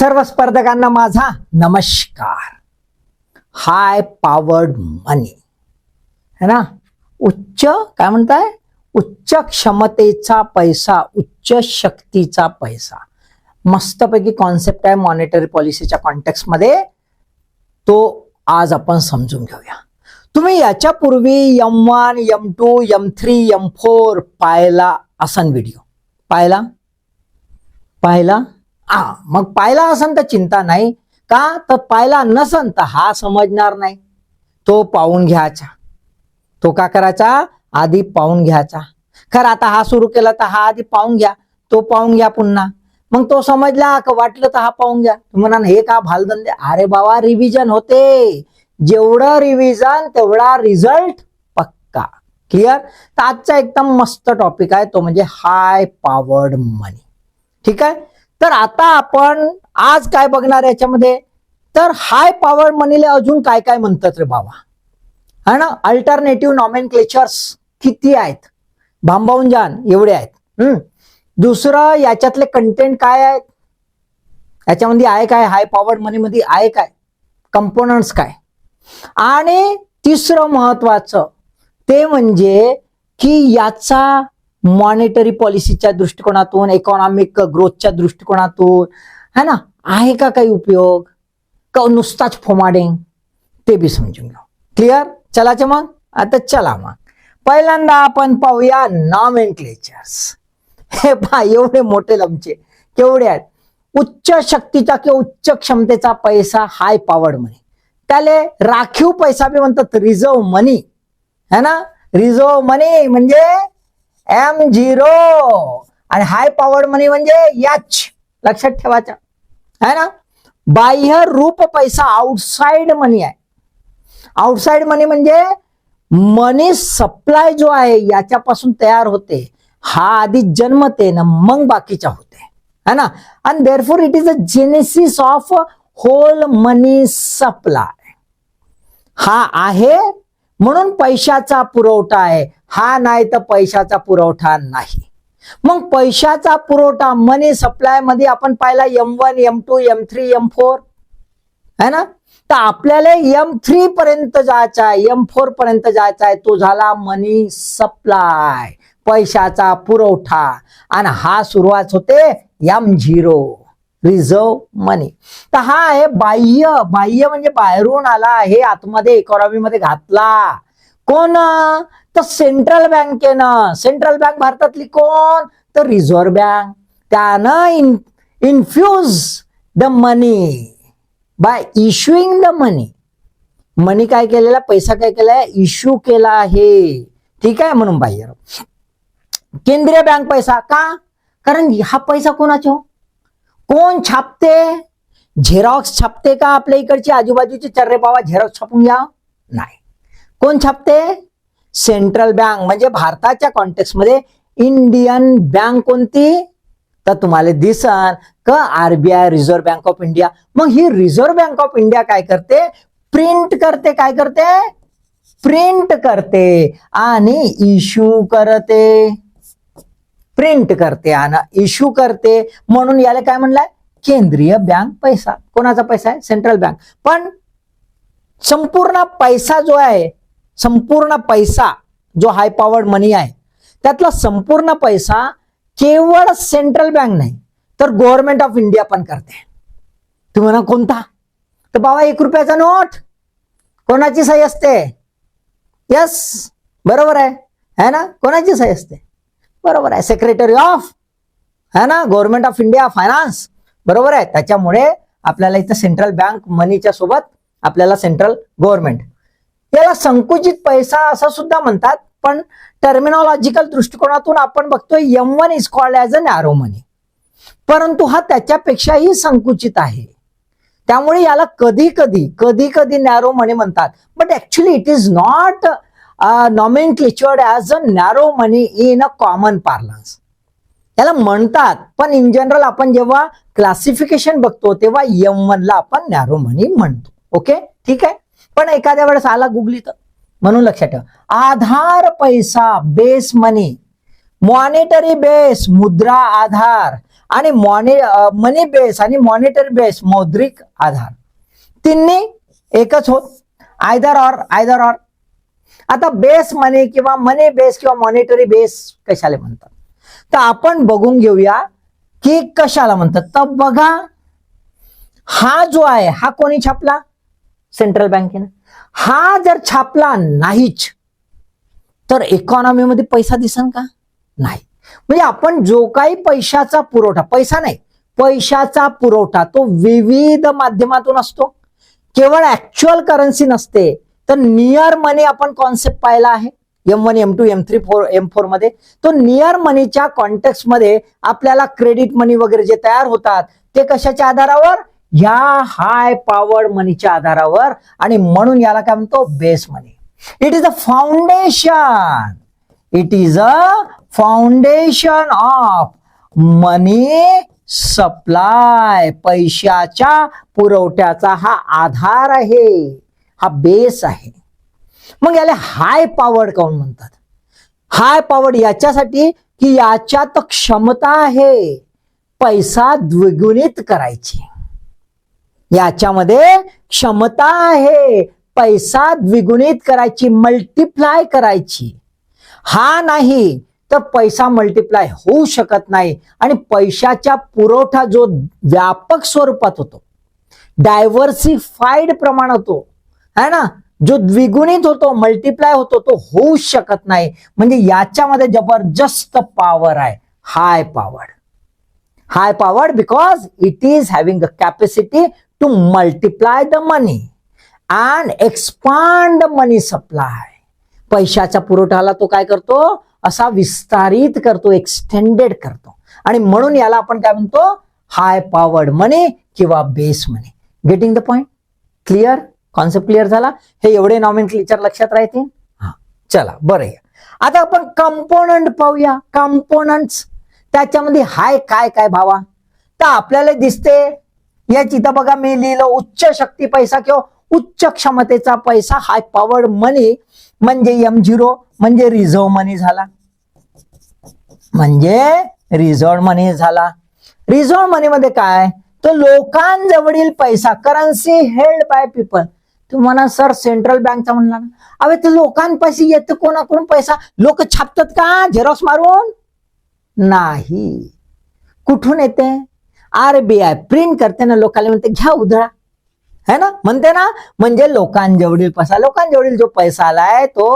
सर्व स्पर्धकांना माझा नमस्कार. हाय पावर्ड मनी है ना? उच्च काय म्हणताय? उच्च क्षमतेचा पैसा उच्च शक्तीचा पैसा. मस्तपैकी कॉन्सेप्ट आहे मॉनिटरी पॉलिसीच्या कॉन्टेक्स्टमध्ये तो आज आपण समजून घेऊया. तुम्ही याच्यापूर्वी M one M two M three M four पाहिला असन व्हिडिओ पाहिला? पाहिला? हा मग पाहिला असन तर चिंता नाही. का? तर पाहिला नसन तर हा समजणार नाही. तो पाहून घ्यायचा. तो का करायचा? आधी पाहून घ्यायचा. खरं आता हा सुरू केला तर हा आधी पाहून घ्या. तो पाहून घ्या पुन्हा. मग तो समजला का वाटलं तर हा पाहून घ्या. म्हणा हे का भालधंदे? अरे बाबा रिव्हिजन होते. जेवढं रिव्हिजन तेवढा रिझल्ट पक्का. क्लिअर तर आजचा एकदम मस्त टॉपिक आहे. तो म्हणजे हाय पॉवर्ड मनी ठीक आहे? तर आता आपण आज काय बघणार याच्यामध्ये? तर हाय पॉवर मनीला अजून काय काय म्हणतात रे बाबा? है ना? अल्टरनेटिव्ह नॉमेन किती आहेत? भांबावून जान एवढे आहेत. हम्म? दुसरं याच्यातले कंटेंट काय आहेत? याच्यामध्ये आहे काय? हाय पॉवर मनी मध्ये आहे काय? कंपोनंट्स काय? आणि तिसरं महत्वाचं ते म्हणजे की याचा मॉनिटरी पॉलिसीच्या दृष्टिकोनातून इकॉनॉमिक ग्रोथच्या दृष्टिकोनातून है ना? आहे का काही उपयोग? का नुसताच फोमाडिंग ते बी समजून घेऊ. क्लिअर चलाचे मग? आता चला मग. पहिल्यांदा आपण पाहूया नॉमेन हे पहा एवढे मोठे लमचे. केवढे आहेत? उच्च शक्तीचा किंवा उच्च क्षमतेचा पैसा हाय पॉवर्ड मनी त्याले राखीव पैसा बी म्हणतात रिझर्व मनी है ना? रिझर्व मनी म्हणजे एम झिरो आणि हाय पॉवर मनी म्हणजे याच लक्षात ठेवायचा. है ना? बाह्य रूप पैसा आउटसाइड मनी आहे. आउटसाइड मनी म्हणजे मनी सप्लाय जो आहे याच्यापासून तयार होते. हा आधी जन्मते ना मग बाकीच्या होते. है ना? आणि therefore it is a genesis of whole money supply हा आहे म्हणून पैशाचा पुरवठा आहे. हा नाही तर पैशाचा पुरवठा नाही. मग पैशाचा पुरवठा मनी सप्लायमध्ये आपण पाहिला M one M two M three M four है ना? तर आपल्याला एम थ्री पर्यंत जायचा आहे. एम फोर पर्यंत जायचा आहे. तो झाला मनी सप्लाय पैशाचा पुरवठा. आणि हा सुरुवात होते एम झिरो रिझर्व मनी. तर हा आहे बाह्य. बाह्य म्हणजे बाहेरून आला आहे आतमध्ये इकॉनॉमीमध्ये घातला. कोण? तर सेंट्रल बँकेनं सेंट्रल बँक भारतातली कोण? तर रिझर्व्ह बँक त्यानं in infuse the money by issuing the money money काय केलेला? पैसा काय केलाय? इश्यू केला आहे. ठीक आहे म्हणून बाह्य. केंद्रीय बँक पैसा का? कारण हा पैसा कोणाचा कोण छापते? झेरॉक्स छापते का आपल्या इकडची आजूबाजूचे चर्रे बाबा? झेरॉक्स छापून घ्या नाही. कोण छापते? सेंट्रल बँक म्हणजे भारताच्या कॉन्टेक्स्ट इंडियन बँक कोणती? तर तुम्हाला दिसन. का RBI reserve bank of India मग ही रिझर्व्ह बँक ऑफ इंडिया काय करते? प्रिंट करते. काय करते? प्रिंट करते. आणि इश्यू करते. प्रिंट करते आणि इश्यू करते. म्हणून याला काय म्हणलाय? केंद्रीय बँक पैसा. कोणाचा पैसा आहे? Central bank. पण संपूर्ण पैसा जो आहे संपूर्ण पैसा जो हाय पॉवर्ड मनी आहे त्यातला संपूर्ण पैसा केवळ सेंट्रल बँक नाही तर गव्हर्नमेंट ऑफ इंडिया पण करते. तुम्ही म्हणा कोणता? तर बाबा एक रुपयाचा नोट. कोणाची सही असते? यस बरोबर आहे. है ना? कोणाची सही असते? बरोबर आहे. सेक्रेटरी ऑफ है ना? गव्हर्नमेंट ऑफ इंडिया फायनान्स बरोबर आहे. त्याच्यामुळे आपल्याला इथं सेंट्रल बँक मनीच्या सोबत आपल्याला सेंट्रल गव्हर्नमेंट याला संकुचित पैसा असं सुद्धा म्हणतात पण टर्मिनॉलॉजिकल दृष्टिकोनातून आपण बघतोय M one is called as a narrow money परंतु हा त्याच्यापेक्षाही संकुचित आहे. त्यामुळे याला कधी कधी कधी कधी नॅरो मनी म्हणतात. But actually it is not nomenclatured as a narrow money in a common parlance याला म्हणतात पण इन जनरल आपण जेव्हा क्लासिफिकेशन बघतो तेव्हा एम वनला आपण नॅरो मनी म्हणतो. ओके ठीक आहे? पण एखाद्या वेळेस आला गुगली तर म्हणून लक्षात ठेवा. आधार पैसा बेस मनी मॉनिटरी बेस मुद्रा आधार. आणि मॉनि मनी बेस आणि मॉनिटरी बेस मौद्रिक आधार. तिन्ही एकच होत. आयदर ऑर आयदर ऑर आता बेस मनी किंवा मनी बेस किंवा मॉनिटरी बेस कशाला म्हणतात? तर आपण बघून घेऊया की कशाला म्हणतात. तर बघा हा जो आहे हा कोणी छापला? सेंट्रल बँकेनं हा जर छापला नाहीच तर इकॉनॉमीमध्ये पैसा दिसन का? नाही. म्हणजे आपण जो काही पैशाचा पुरवठा पैसा नाही पैशाचा पुरवठा तो विविध माध्यमातून असतो. केवळ ऍक्च्युअल करन्सी नसते. तर नियर मनी आपण कॉन्सेप्ट पाहिला आहे. M one M two M three four M फोरमध्ये. तो नियर मनीच्या कॉन्टेक्समध्ये आपल्याला क्रेडिट मनी वगैरे जे तयार होतात ते कशाच्या आधारावर? या हाय पॉवर्ड मनीच्या आधारावर. आणि म्हणून याला काय म्हणतो? Base money it is a foundation it is a foundation of money supply पैशाच्या पुरवठ्याचा हा आधार आहे. हा बेस आहे. मग याला हाय पॉवर्ड काऊन म्हणतात? हाय पॉवर्ड याच्यासाठी की याच्यात क्षमता आहे. पैसा द्विगुणित करायची. याच्यामध्ये क्षमता आहे. पैसा द्विगुणित करायची मल्टिप्लाय करायची. हा नाही तर पैसा मल्टिप्लाय होऊ शकत नाही. आणि पैशाचा पुरवठा जो व्यापक स्वरूपात होतो डायव्हर्सिफाईड प्रमाण होतो आहे ना? जो द्विगुणित होतो मल्टिप्लाय होतो तो होऊ शकत नाही. म्हणजे याच्यामध्ये जबरदस्त पॉवर आहे. High power high power because it is having a capacity to multiply the money and expand the money supply पैशाच्या पुरवठ्याला तो काय करतो? असा विस्तारित करतो एक्सटेंडेड करतो. आणि म्हणून याला आपण काय म्हणतो? हाय पॉवर्ड मनी किंवा base money getting the point clear concept clear झाला? हे एवढे नॉमिन क्लिचर लक्षात राहतील? हा. चला बरं या आता आपण कंपोनंट पाहूया. कंपोनंट्स त्याच्यामध्ये हाय काय काय भावा? तर आपल्याला दिसते या तर बघा मी लिहिलं उच्च शक्ती पैसा किंवा उच्च क्षमतेचा पैसा हाय पॉवर्ड मनी म्हणजे एम झिरो म्हणजे रिझर्व्ह मनी झाला. म्हणजे रिझर्व्ह मनी झाला. रिझर्व्ह मनी मध्ये काय? तर लोकांजवळील पैसा करन्सी हेल्ड बाय पीपल तुम्हाला सर सेंट्रल बँकचा म्हणला ना. अवे ते लोकांपाशी येतं कोणाकडून पैसा? लोक छापतात का? झेरॉक्स मारून? नाही. कुठून येते? आरबीआय प्रिंट करते ना लोकांना म्हणते घ्या उधळा. है ना? म्हणते ना म्हणजे लोकांजवळील पैसा लोकांजवळील जो पैसा आलाय तो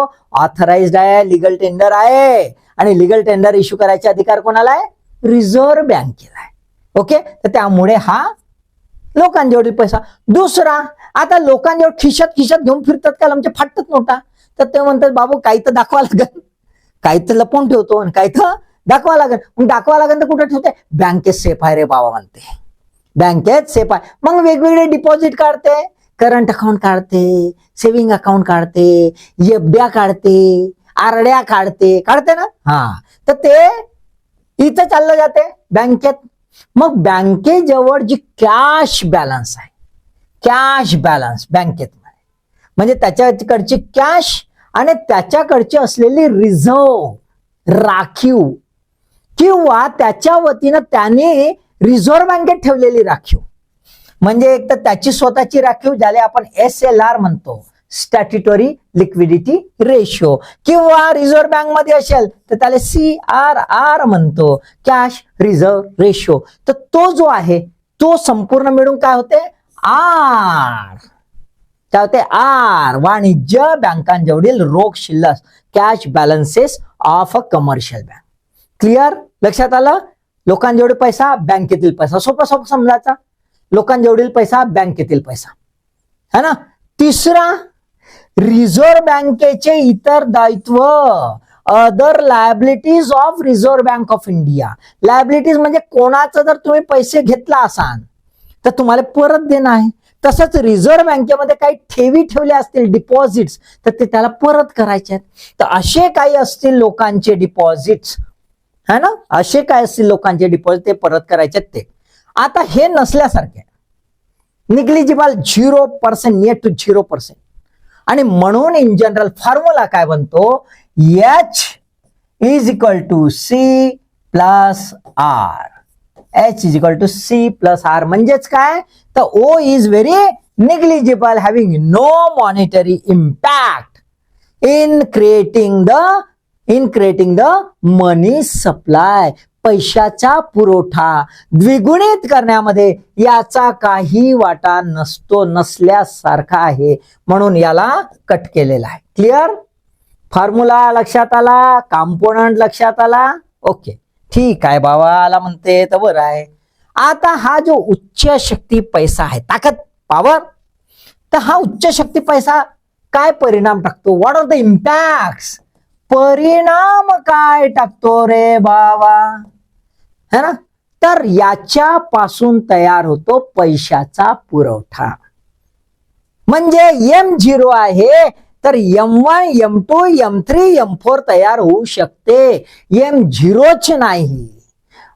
ऑथराइज्ड आहे लिगल टेंडर आहे. आणि लिगल टेंडर इश्यू करायचे अधिकार कोणाला आहे रिझर्व्ह बँकेला आहे ओके तर त्यामुळे हा लोकांजवळील पैसा. दुसरा आता लोकांनी खिशात खिशात घेऊन फिरतात का? आमच्या फाटत नव्हता तर ते म्हणतात बाबू काही तर दाखवा लागेल काही तर लपवून ठेवतो आणि काही तर दाखवा लागेल मग दाखवा लागेल तर कुठे ठेवते? बँकेत सेफ आहे रे बाबा म्हणते. बँकेत सेफ आहे. मग वेगवेगळे डिपॉझिट काढते करंट अकाउंट काढते सेव्हिंग अकाउंट काढते एफड्या काढते आरड्या काढते. काढते ना? हा. तर ते इथं चाललं जाते बँकेत. मग बँकेजवळ जी कॅश बॅलन्स आहे कॅश बॅलन्स बँकेत म्हणजे त्याच्याकडची कॅश आणि त्याच्याकडची असलेली रिझर्व राखीव किंवा त्याच्या वतीनं त्याने रिझर्व्ह बँकेत ठेवलेली राखीव. म्हणजे एक तर त्याची स्वतःची राखीव ज्याला आपण एस एल आर म्हणतो. स्टॅट्युटरी लिक्विडिटी रेशो किंवा रिझर्व्ह बँकमध्ये असेल तर त्याला सी आर आर म्हणतो. कॅश रिझर्व्ह रेशो तर तो जो आहे तो संपूर्ण मिळून काय होते? आर. काय होते आर. वाणिज्य बँकांजवळील रोख शिल्लक cash balances of a commercial bank clear लक्षात आलं? लोकांजवळ पैसा बँकेतील पैसा. सोपा सोपं समजायचा. लोकांजवळील पैसा बँकेतील पैसा. है ना? तिसरा रिझर्व्ह बँकेचे इतर दायित्व. Other liabilities of reserve bank of India liabilities म्हणजे कोणाचं जर तुम्ही पैसे घेतला असाल तर तुम्हाला परत देणं आहे. तसंच रिझर्व्ह बँकेमध्ये काही ठेवी ठेवल्या असतील डिपॉझिट्स तर ते त्याला परत करायचे आहेत. तर असे काही असतील लोकांचे डिपॉझिट्स है ना? असे काय असतील लोकांचे डिपॉझिट ते परत करायचे आहेत ते. आता हे नसल्यासारखे negligible zero percent near to zero percent. आणि म्हणून इन जनरल फॉर्म्युला काय बनतो? H is equal to C plus R H is equal to C plus R म्हणजेच काय? तर O is very negligible having no monetary impact in creating the in creating the money supply पैशाचा पुरवठा द्विगुणित करण्यामध्ये याचा काही वाटा नसतो नसल्यासारखा आहे. म्हणून याला कट केलेला आहे. क्लिअर फॉर्म्युला लक्षात आला? कॉम्पोनंट लक्षात आला? ओके ठीक आहे बाबाला म्हणते तर बरं आहे. आता हा जो उच्च शक्ती पैसा आहे ताकद पॉवर तर हा उच्च शक्ती पैसा काय परिणाम टाकतो? व्हॉट आर द इम्पॅक्ट परिणाम काय टाकतो रे बाबा? है ना? तर याच्यापासून तयार होतो पैशाचा पुरवठा. म्हणजे एम झिरो आहे तर M one M two M three M four तयार होऊ शकते. एम झिरोच नाही.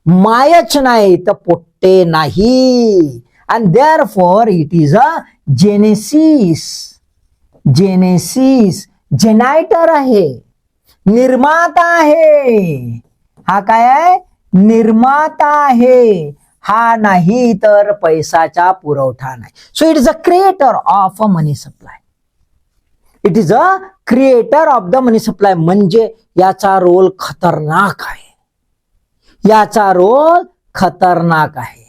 मायच नाही तर पोट्टे नाही. And therefore it is a genesis genesis generator आहे. निर्माता आहे. हा काय आहे? निर्माता आहे. हा नाही तर पैसाचा पुरवठा नाही. So it is a creator of a money supply it is a creator of the money supply म्हणजे याचा रोल खतरनाक आहे. याचा रोल खतरनाक आहे.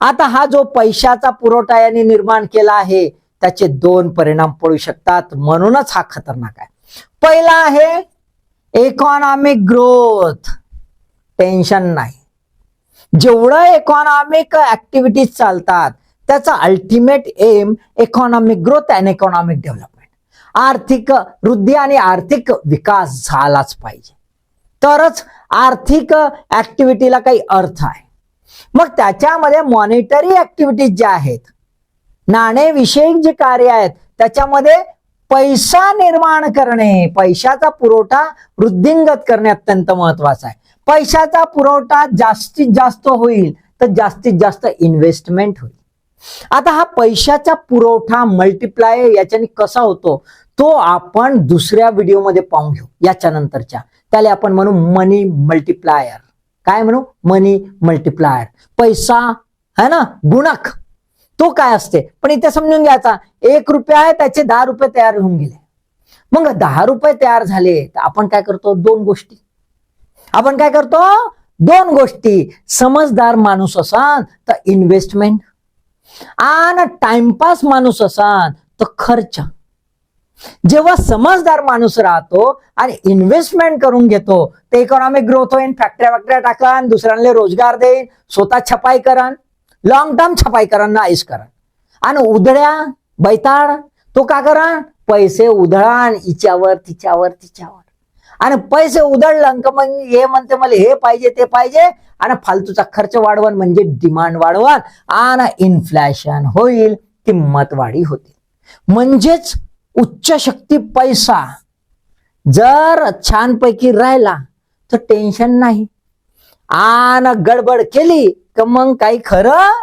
आता हा जो पैशाचा पुरवठा याने निर्माण केला आहे त्याचे दोन परिणाम पडू शकतात. म्हणूनच हा खतरनाक आहे. पहिला आहे इकॉनॉमिक ग्रोथ टेन्शन नाही. जेवढं इकॉनॉमिक ऍक्टिव्हिटीज चालतात त्याचा ultimate aim economic growth and economic development आर्थिक वृद्धी आणि आर्थिक विकास झालाच पाहिजे. तरच आर्थिक ऍक्टिव्हिटीला काही अर्थ आहे. मग त्याच्यामध्ये मॉनिटरी ऍक्टिव्हिटीज ज्या आहेत नाणेविषयक जे कार्य आहेत त्याच्यामध्ये पैसा निर्माण करणे पैशाचा पुरवठा वृद्धिंगत करणे अत्यंत महत्त्वाचा आहे. पैशाचा पुरवठा जास्तीत जास्त होईल तर जास्तीत जास्त इन्व्हेस्टमेंट होईल. आता हा पैशाचा पुरवठा मल्टिप्लाय याच्याने कसा होतो? तो आपण दुसऱ्या व्हिडिओमध्ये पाहून घेऊ याच्या नंतरच्या त्याला आपण म्हणू मनी मल्टिप्लायर काय म्हणू? मनी मल्टिप्लायर पैसा है ना? गुणक. तो काय असते? पण इथे समजून घ्यायचा. एक रुपया आहे त्याचे दहा रुपये तयार होऊन गेले. मग दहा रुपये तयार झाले तर आपण काय करतो? दोन गोष्टी. आपण काय करतो? दोन गोष्टी. समजदार माणूस असाल तर इन्व्हेस्टमेंट आणि टाइमपास माणूस असान तर खर्च. जेव्हा समजदार माणूस राहतो आणि इन्व्हेस्टमेंट करून घेतो ते इकॉनॉमिक ग्रोथ होईल फॅक्टऱ्या फॅक्टऱ्या टाकन दुसऱ्यांना रोजगार देईन स्वतः छपाई करन लॉंग टर्म छपाई करन ना आईस करन आणि उधळ्या बैताळ तो का करण? पैसे उधळान हिच्यावर तिच्यावर तिच्यावर. आणि पैसे उधळलं का मग हे म्हणते मला हे पाहिजे ते पाहिजे. आणि फालतूचा खर्च वाढवण म्हणजे डिमांड वाढवण. आणि इन्फ्लॅशन होईल किंमत वाढी होते. म्हणजेच उच्च शक्ती पैसा जर छानपैकी राहिला तर टेन्शन नाही. आणि गडबड केली तर मग काही खरं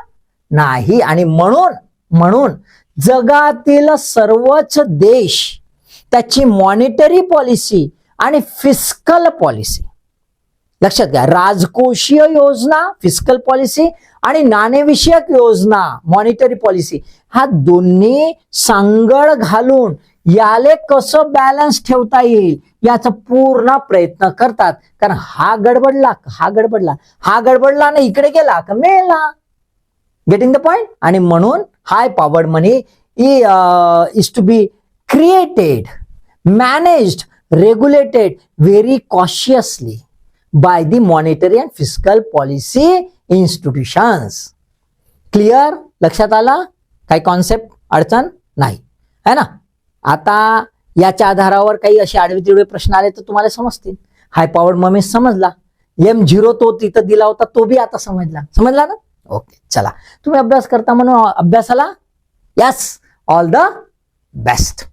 नाही. आणि म्हणून म्हणून जगातील सर्वच देश त्याची मॉनिटरी पॉलिसी आणि फिस्कल पॉलिसी लक्षात घ्या राजकोषीय योजना फिस्कल पॉलिसी आणि नाणेविषयक योजना मॉनिटरी पॉलिसी हा दोन्ही सांगड घालून याले कसं बॅलन्स ठेवता येईल याचा पूर्ण प्रयत्न करतात. कारण हा गडबडला हा गडबडला हा गडबडला ना इकडे गेला का मिळला गेटिंग द पॉइंट आणि म्हणून high powered money is to be created managed regulated very cautiously by the monetary and physical policy institutions. Clear लक्षात आला? काही कॉन्सेप्ट अडचण नाही. है ना? आता याच्या आधारावर काही असे आडवे तिडवे प्रश्न आले तर तुम्हाला समजतील. हाय पॉवर ममी समजला. एम झिरो तो तिथं दिला होता तो बी आता समजला. समजला ना? ओके चला. तुम्ही अभ्यास करता म्हणून अभ्यासाला? Yes all the best